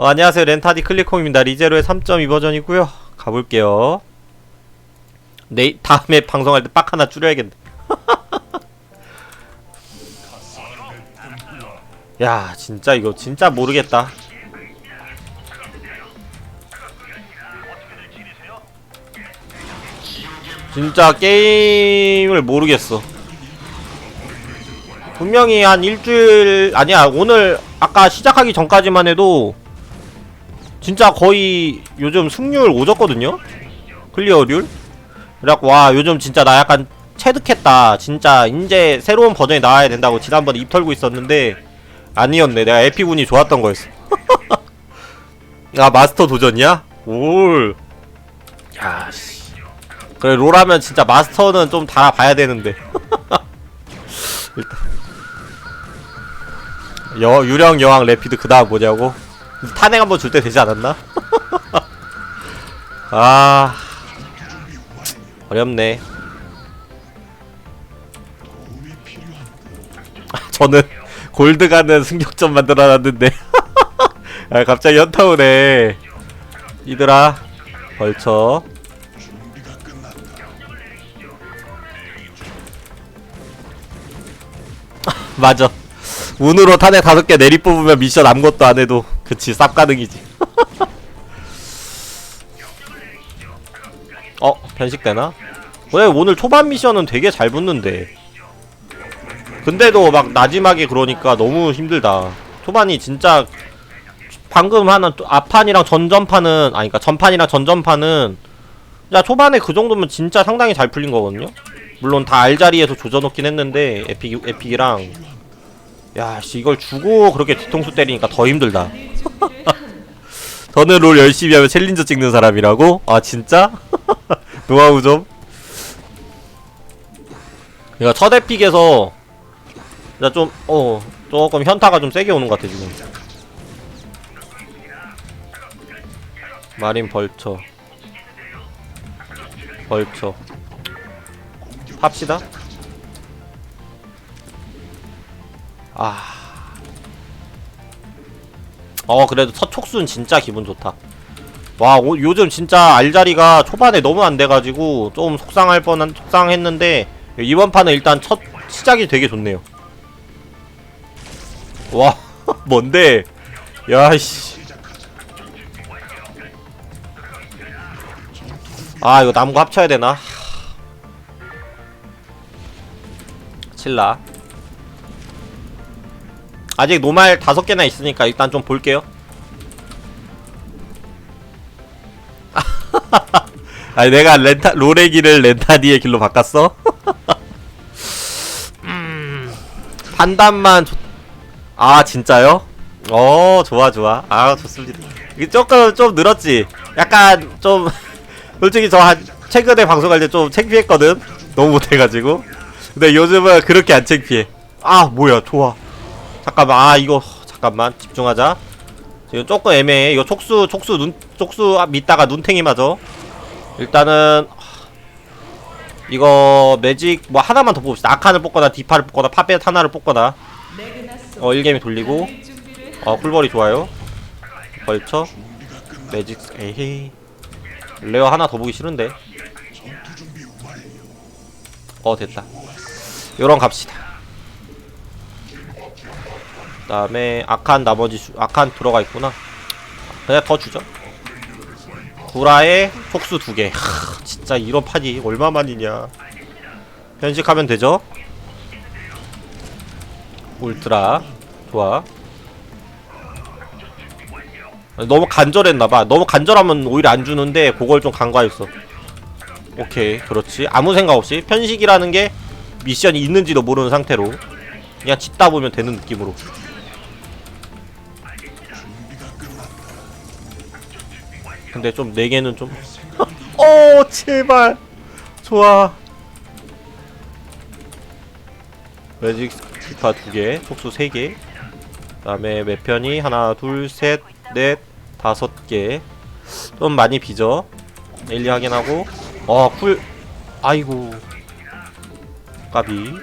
어, 안녕하세요. 렌타디 클리콩입니다. 리제로의 3.2 버전이고요. 가볼게요. 내 다음에 방송할 때 빡 하나 줄여야겠네. 야 진짜 이거 진짜 모르겠다. 진짜 게임을 모르겠어. 분명히 한 일주일 아니야 오늘 아까 시작하기 전까지만 해도 진짜 거의 요즘 승률 오졌거든요? 클리어률? 그래갖고 와 요즘 진짜 나 약간 체득했다. 진짜 이제 새로운 버전이 나와야 된다고 지난번에 입 털고 있었는데 아니었네. 내가 에피군이 좋았던 거였어. 아 마스터 도전이야? 올. 야씨. 그래 롤하면 진짜 마스터는 좀 달아봐야 되는데. 일단. 여 유령 여왕 레피드 그 다음 뭐냐고 탄핵 한번 줄 때 되지 않았나? 아 어렵네. 저는 골드 가는 승격전 만들어놨는데. 아 갑자기 현타 오네. 이들아 벌쳐. 맞아. 운으로 탄핵 다섯 개 내리 뽑으면 미션 아무것도 안 해도 그치 쌉 가능이지. 어 변식되나? 왜 오늘 초반 미션은 되게 잘 붙는데? 근데도 막 마지막에 그러니까 너무 힘들다. 초반이 진짜 방금 하는 또 앞판이랑 전전판은 아니 그니까 전판이랑 전전판은 야 초반에 그 정도면 진짜 상당히 잘 풀린 거거든요? 물론 다 알자리에서 조져놓긴 했는데 에픽, 에픽이랑 야 씨 이걸 주고 그렇게 뒤통수 때리니까 더 힘들다 저는 롤 열심히 하면 챌린저 찍는 사람이라고? 아 진짜? 노하우 좀 그니까 첫 에픽에서 나 좀, 어, 조금 현타가 좀 세게 오는 것 같아, 지금. 마린 벌처. 벌처. 팝시다. 아. 어, 그래도 첫 촉수는 진짜 기분 좋다. 와, 오, 요즘 진짜 알자리가 초반에 너무 안 돼가지고 좀 속상할 뻔한, 속상했는데, 이번 판은 일단 첫 시작이 되게 좋네요. 와 뭔데 야씨 아 이거 남고 합쳐야 되나 칠라 아직 노말 다섯 개나 있으니까 일단 좀 볼게요. 아니 내가 렌타 길을 렌타디의 길로 바꿨어? 음 판단만 좋... 아 진짜요? 어 좋아 좋아. 아 좋습니다. 이게 조금 좀 늘었지? 약간 좀 솔직히 저 한 최근에 방송할 때 좀 창피했거든? 너무 못해가지고. 근데 요즘은 그렇게 안 창피해. 아 뭐야 좋아 잠깐만. 아 이거 잠깐만. 집중하자. 지금 조금 애매해. 이거 촉수 촉수 눈 촉수 아, 믿다가 눈탱이 맞아. 일단은 이거 매직 뭐 하나만 더 뽑읍시다. 아칸을 뽑거나 디파를 뽑거나 파벳 하나를 뽑거나. 어 1개미 돌리고. 어 쿨벌이 좋아요. 벌쳐. 매직 에헤이. 레어 하나 더 보기 싫은데. 어 됐다. 요런 갑시다. 그 다음에 아칸 나머지 주, 아칸 들어가 있구나. 그냥 더 주죠. 구라에 속수 두개. 진짜 이런 판이 얼마만이냐. 현식하면 되죠? 울트라. 좋아. 너무 간절했나봐. 너무 간절하면 오히려 안 주는데 그걸 좀 간과했어. 오케이 그렇지. 아무 생각 없이. 편식이라는 게 미션이 있는지도 모르는 상태로 그냥 짓다 보면 되는 느낌으로 근데 좀 4개는 좀 어, 제발. 좋아. 매직 스파 2개 촉수 3개. 그 다음에 매편이 하나 둘 셋 넷 다섯 개 좀 많이 비죠 1, 2 확인하고. 어쿨. 아이고. 까비.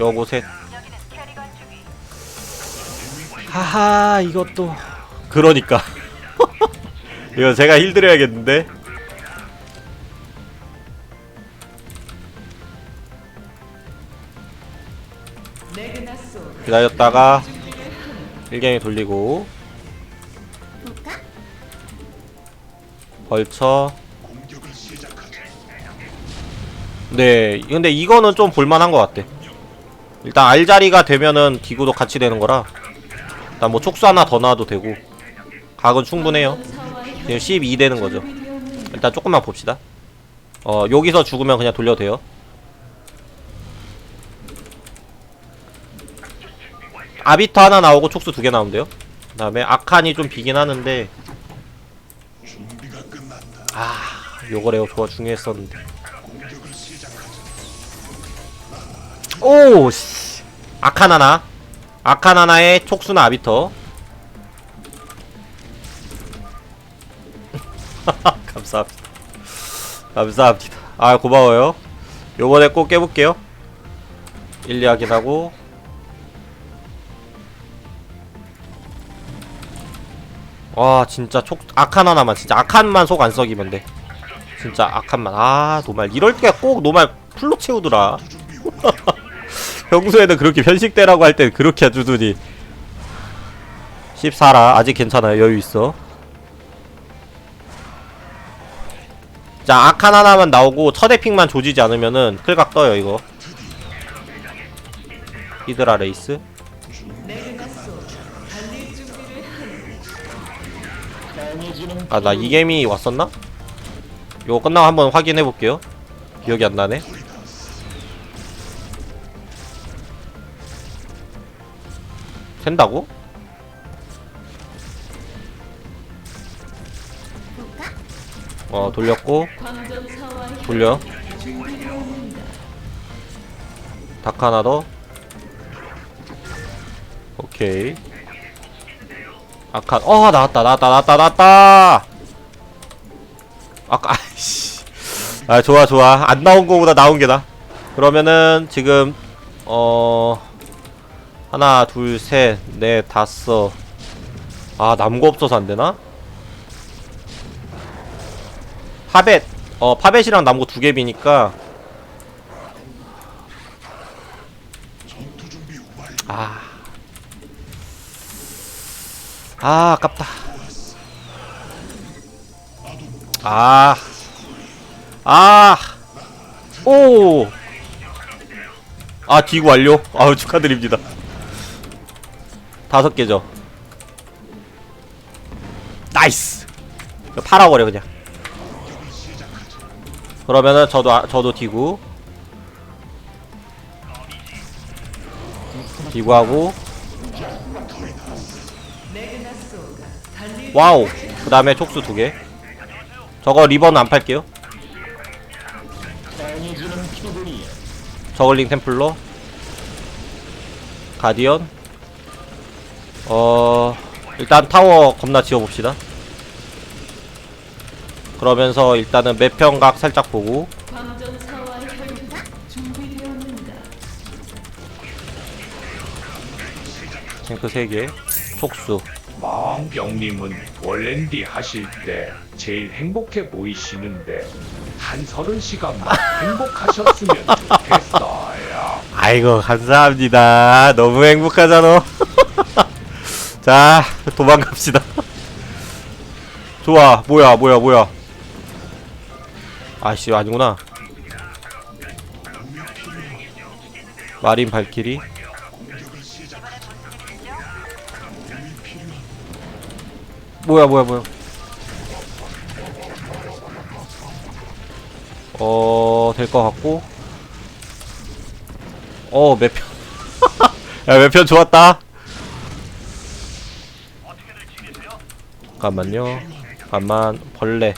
여고 셋. 하하 이것도. 그러니까 이거 제가 힐 드려야겠는데? 기다렸다가 일경이 돌리고 벌쳐. 네 근데 이거는 좀 볼만한 것 같아. 일단 알자리가 되면은 기구도 같이 되는 거라. 일단 뭐 촉수 하나 더 놔도 되고. 각은 충분해요 지금 12 되는 거죠. 일단 조금만 봅시다. 어 여기서 죽으면 그냥 돌려도 돼요. 아비터 하나 나오고 촉수 두개 돼요. 그 다음에 아칸이 좀 비긴 하는데 아 요거래요. 좋아 중요했었는데. 오 씨. 아칸 하나. 아칸 하나에 촉수나 아비터 감사합니다. 감사합니다. 아 고마워요. 요번에 꼭 깨볼게요. 1, 2 확인하고. 와 진짜 촉 아칸 하나만 진짜 아칸만 속 안 썩이면 돼. 진짜 아칸만. 아 노말. 이럴 때꼭 노말 풀로 채우더라. 평소에는 그렇게 편식대라고 할때 그렇게 해주더니. 14라 아직 괜찮아요? 여유 있어 자 아칸 하나만 나오고 첫에픽만 조지지 않으면은 클각 떠요 이거 히드라 레이스 아 나 이겜이 왔었나? 이거 끝나고 한번 확인해 볼게요 기억이 안 나네 된다고? 어 돌렸고 돌려. 닭 하나 더. 오케이. 아칸 어 나왔다 나왔다 나왔다 나왔다! 아까 아이씨. 아 좋아 좋아. 안 나온 거보다 나온 게 나 그러면은 지금 어 하나 둘 셋 넷 다섯. 아거 없어서 안 되나? 파벳 어 파벳이랑 거두개 비니까 아. 아, 아깝다. 아. 아. 오. 아, 디고 완료. 아우, 축하드립니다. 다섯 개죠. 나이스. 팔아버려, 그냥. 그러면은 저도, 아- 저도 디고. 디고하고. 와우. 그 다음에 촉수 두 개. 저거 리버는 안 팔게요. 저글링 템플러. 가디언. 어. 일단 타워 겁나 지어봅시다. 그러면서 일단은 매평각 살짝 보고. 탱크 3개. 촉수. 망병님은 월랜디 하실 때 제일 행복해 보이시는데 한 서른 시간만 행복하셨으면 좋겠어요. 아이고 감사합니다 너무 행복하잖아 자 도망갑시다 좋아 뭐야 뭐야 뭐야 아씨 아니구나 마린 발키리 뭐야 뭐야 뭐야 어될 것 같고 어, 몇 편. 야, 몇편 좋았다. 잠깐만요. 잠깐만, 벌레.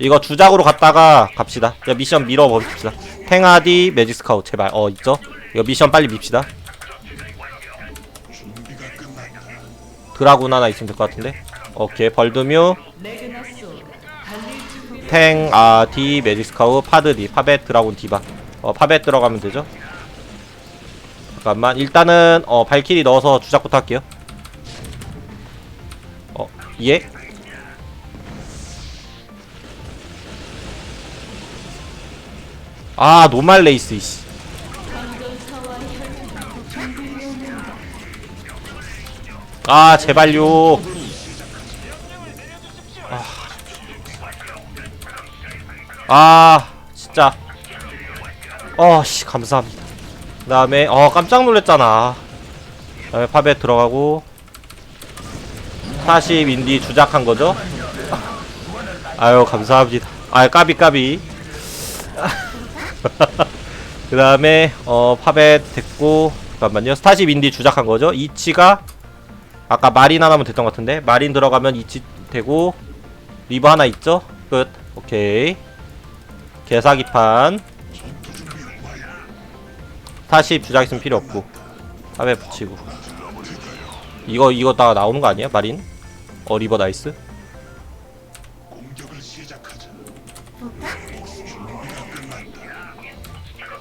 이거 주작으로 갔다가 갑시다. 야, 미션 밀어봅시다. 탱하디, 매직 스카우, 제발. 어, 있죠? 이거 미션 빨리 밉시다. 드라군 하나 있으면 될 것 같은데. 오케이, 벌드뮤. 탱, 아, 디, 매직 스카우, 파드디, 파벳, 드라군, 디바. 어, 파벳 들어가면 되죠? 잠깐만 일단은 어 발키리 넣어서 주작부터 할게요 예? 아 노말 레이스 이씨. 아 제발요. 아, 아 진짜. 어씨 감사합니다. 그 다음에 어 깜짝 놀랐잖아. 그 다음에 팝에 들어가고. 40 인디 주작한 거죠? 아유 감사합니다. 아유 까비 까비 그 다음에 어 팝에 됐고 잠깐만요. 40 인디 주작한 거죠. 이치가 아까 마린 하나면 됐던 것 같은데 마린 들어가면 이치 되고 리버 하나 있죠? 끝. 오케이. 개사기판. 40 주작 있으면 필요 없고 팝에 붙이고. 이거 이거 다 나오는 거 아니야 마린? 어 리버 나이스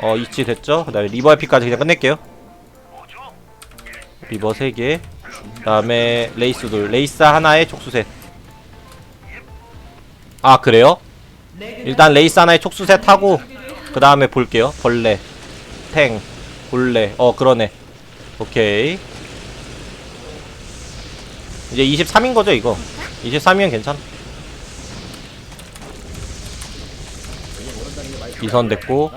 어 이치 됐죠? 그 다음에 리버 에피까지 그냥 끝낼게요. 리버 3개. 그 다음에 레이스 둘. 레이스 하나에 촉수셋. 아 그래요? 일단 레이스 하나에 촉수셋 하고 그 다음에 볼게요. 벌레 탱 골레. 어 그러네. 오케이. 이제 23인 거죠 이거? 23이면 괜찮아 이선 됐고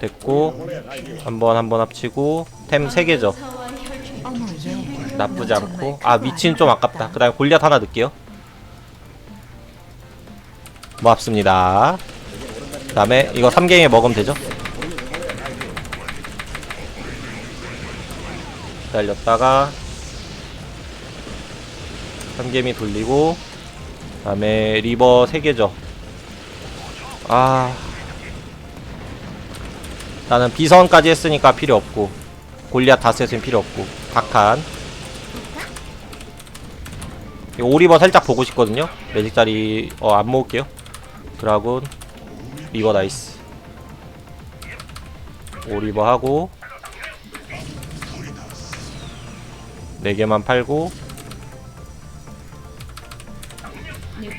됐고 한 번 한 번 합치고 템 3개죠. 어머 얘 나쁘지 않고. 아 위치는 좀 아깝다. 그 다음에 골리앗 하나 넣을게요. 고맙습니다. 그 다음에 이거 3개에 먹으면 되죠? 기다렸다가 3개미 돌리고 그 다음에 리버 3개죠. 아 나는 비선까지 했으니까 필요 없고 골리앗 다스 했으면 필요 없고 박한. 이 오리버 살짝 보고 싶거든요. 매직 자리 어 안 모을게요. 드라군 리버 나이스. 오리버 하고 4개만 팔고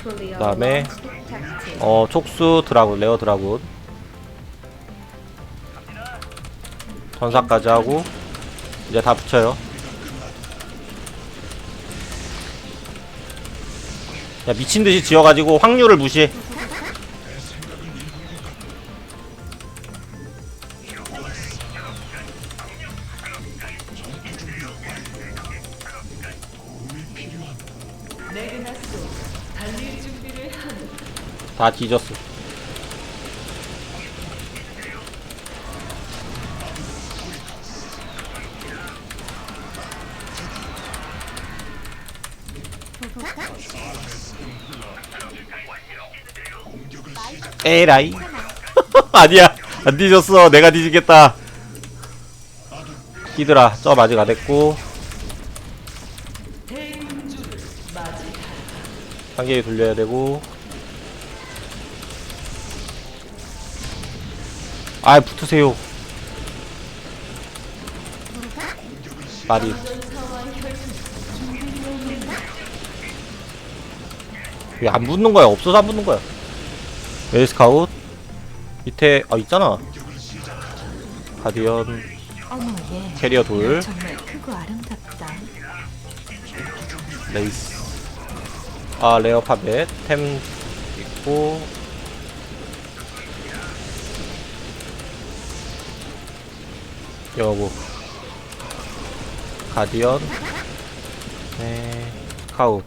그 다음에 어 촉수 드라군 레어 드라군 전사까지 하고 이제 다 붙여요. 야 미친듯이 지어가지고 확률을 무시해. 다 뒤졌어 에라이? 아니야. 안 뒤졌어. 내가 뒤지겠다. 히드라 점 아직 안 됐고. 한 개 돌려야 되고. 아 붙으세요. 마리 왜 안 붙는 거야? 없어서 안 붙는 거야 웨이스카웃. 밑에 아 있잖아. 가디언. 어머 얘 캐리어 돌. 정말 크고 아름답다. 레이스. 아 레어 파벳 템 있고. 여고 가디언. 네. 카우.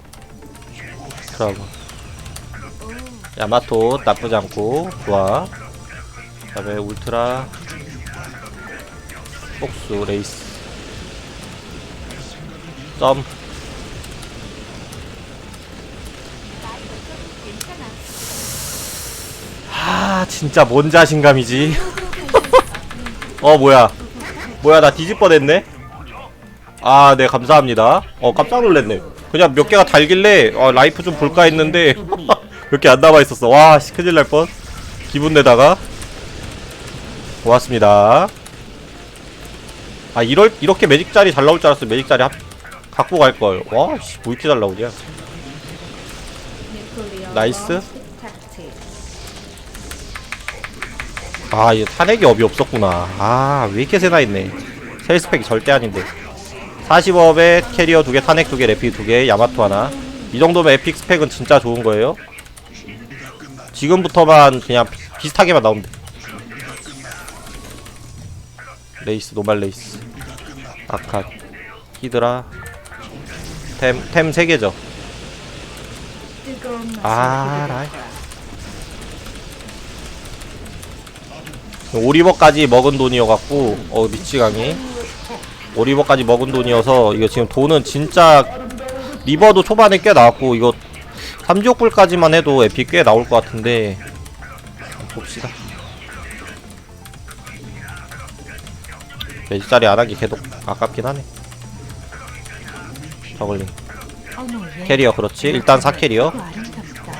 드라곤 야마토 나쁘지 않고 좋아 그 다음에 울트라 폭수 레이스. 점아 진짜 뭔 자신감이지? 어 뭐야. 뭐야 나 뒤질 뻔했네? 아 네 감사합니다. 어 깜짝 놀랐네. 그냥 몇 개가 달길래 어, 라이프 좀 볼까 했는데 몇 개 안 남아있었어. 와 씨, 큰일 날뻔. 기분 내다가. 고맙습니다. 아 이럴 이렇게 매직 자리 잘 나올 줄 알았어 매직 자리 합, 갖고 갈걸. 와씨 뭐 이렇게 잘 나오냐. 나이스. 아 이거 탄핵이 업이 없었구나. 아 왜 이렇게 세나 있네. 셀스펙이 절대 아닌데. 40업에 캐리어 2개 탄핵 2개 레피 2개 야마토 하나. 이 정도면 에픽 스펙은 진짜 좋은 거예요 지금부터만 그냥 비- 비슷하게만 나오면 돼. 레이스 노말 레이스. 아칸 히드라. 템 템 3개죠. 뜨거운 맛을 아, 라이. 오리버까지 먹은 돈이어갖고 어 미치광이. 오리버까지 먹은 돈이어서 이거 지금 돈은 진짜 리버도 초반에 꽤 나왔고 이거 3지옥 불까지만 해도 에픽 꽤 나올 것 같은데. 봅시다. 매지짜리 안하기 계속 아깝긴 하네. 저글링. 캐리어 그렇지. 일단 4캐리어. 크고 아름답다.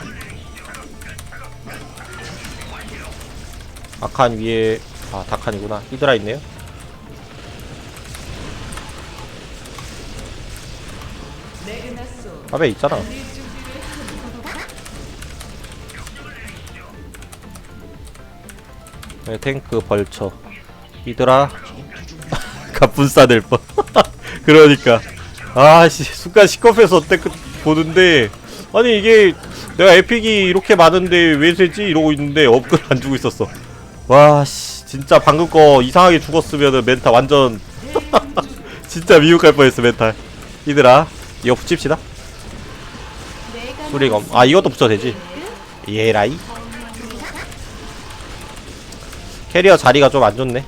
아칸 위에 아 다칸이구나. 히드라 있네요. 밥에 있잖아 네, 탱크 벌쳐. 히드라 갑분싸 될뻔. 그러니까. 아씨 순간 시커해서 어때 그 보는데. 아니 이게 내가 에픽이 이렇게 많은데 왜 세지? 이러고 있는데 업글 안 주고 있었어. 와씨 진짜 방금 거 이상하게 죽었으면은 멘탈 완전 진짜 미혹할 뻔했어 멘탈. 히드라 이거 붙입시다. 수리검. 아 이것도 붙여도 되지. 예라이 캐리어 자리가 좀 안 좋네.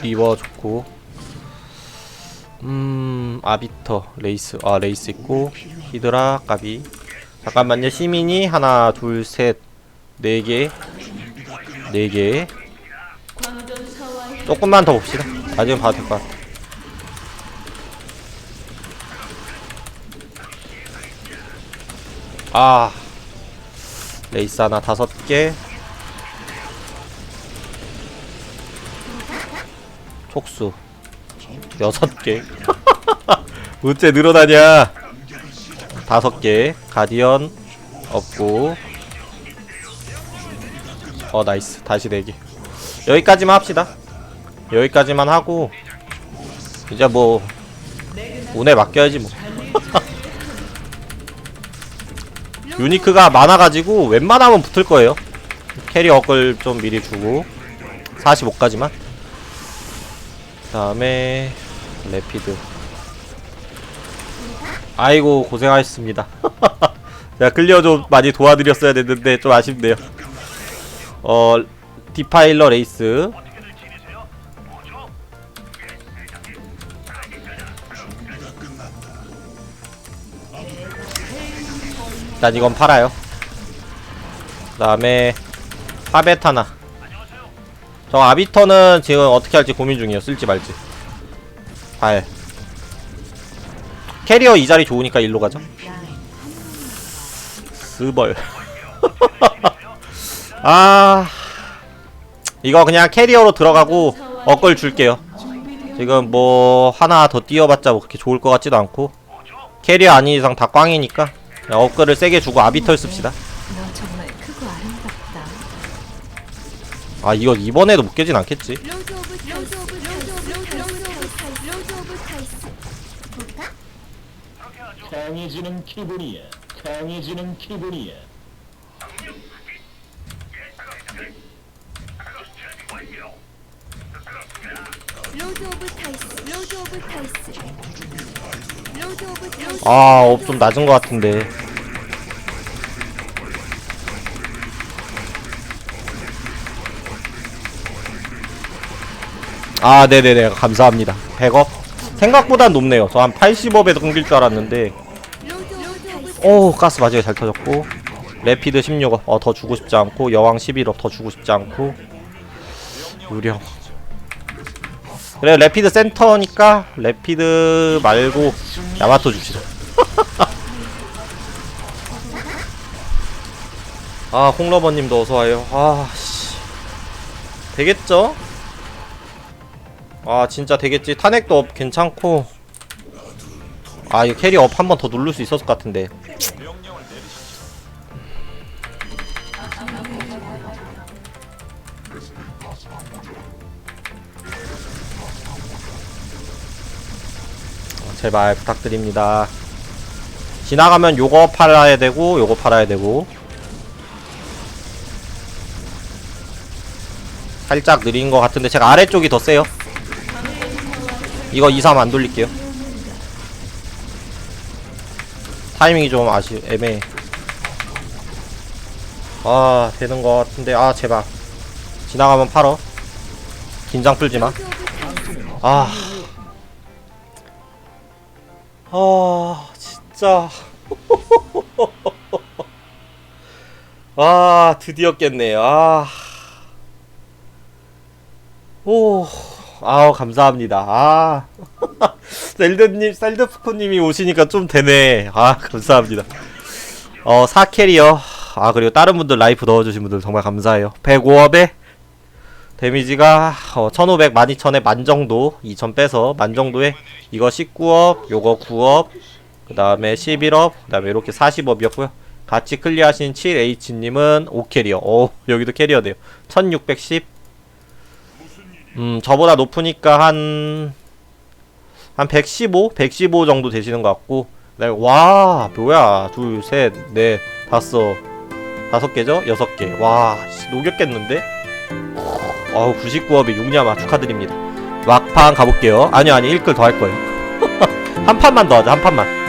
리버 좋고. 음 아비터 레이스 아 레이스 있고. 히드라 까비. 잠깐만요 시민이. 하나 둘 셋. 네 개. 네 개. 조금만 더 봅시다. 나중에 봐도 될 것 같아. 아 레이스 하나 다섯 개. 촉수. 여섯 개. 어째 늘어나냐 다섯 개. 가디언 없고. 어 나이스. 다시 네개. 여기까지만 합시다. 여기까지만 하고. 이제 뭐 운에 맡겨야지 뭐 유니크가 많아가지고 웬만하면 붙을 거예요. 캐리어 업글 좀 미리 주고. 45까지만. 그 다음에 레피드. 아이고 고생하셨습니다. 제가 클리어 좀 많이 도와드렸어야 됐는데 좀 아쉽네요. 어 디파일러 레이스 일단 이건 팔아요. 그 다음에 파벳 하나. 저 아비터는 지금 어떻게 할지 고민 중이에요. 쓸지 말지. 발. 캐리어 이 자리 좋으니까 일로 가죠. 스벌. 아. 이거 그냥 캐리어로 들어가고 업글 줄게요. 지금 뭐 하나 더 띄워봤자 뭐 그렇게 좋을 것 같지도 않고. 캐리어 아닌 이상 다 꽝이니까 업글을 세게 주고 아비터 씁시다 너 정말 크고 아름답다. 아 이거 이번에도 못 깨진 않겠지 로드 오브 로드 오브 로드 오브 로드 오브 타이스 로드 오브 타이스 강해지는 기분이야. 강해지는 기분이야. 로드 오브 타이스 로드 오브 타이스 아 업 좀 낮은 것 같은데. 아 네네네. 감사합니다. 100업? 생각보다 높네요. 저 한 80업에도 끊길 줄 알았는데. 오 가스 마지막에 잘 터졌고. 레피드 16업. 어 더 주고 싶지 않고. 여왕 11업 더 주고 싶지 않고. 유령 그래 레피드 센터니까 레피드 말고 야마토 줍시다 아 홍러버님도 어서와요. 아씨. 되겠죠? 아 진짜 되겠지. 탄핵도 없- 괜찮고. 아 이거 캐리 업 한 번 더 누를 수 있었을 것 같은데 제발 부탁드립니다. 지나가면 요거 팔아야 되고 요거 팔아야 되고. 살짝 느린 것 같은데 제가 아래쪽이 더 세요. 이거 2, 3 안 돌릴게요. 타이밍이 좀 아쉬 애매해. 아 되는 것 같은데. 아 제발. 지나가면 팔어. 긴장 풀지마. 아. 아, 진짜. 아, 드디어 깼네요. 아. 오. 아우, 감사합니다. 아. 셀드님, 셀드프코님이 오시니까 좀 되네. 아, 감사합니다. 어, 4캐리어. 아, 그리고 다른 분들 라이프 넣어주신 분들 정말 감사해요. 105업에 데미지가 어, 1500, 12000에 만 정도 2000 빼서 만 정도에 이거 19업 요거 9업 그 다음에 11업 그 다음에 이렇게 40업이었고요. 같이 클리어하신 7H님은 5캐리어. 오 여기도 캐리어네요. 1610 음 저보다 높으니까 한한 115? 115 정도 되시는 것 같고. 네, 와 뭐야. 둘 셋 넷 다섯. 다섯 개죠? 여섯 개와 녹였겠는데? 어우 99업이 6냐마 축하드립니다. 막판 가볼게요. 아니요 아니 1클 더할 거예요. 한 판만 더 하자 한 판만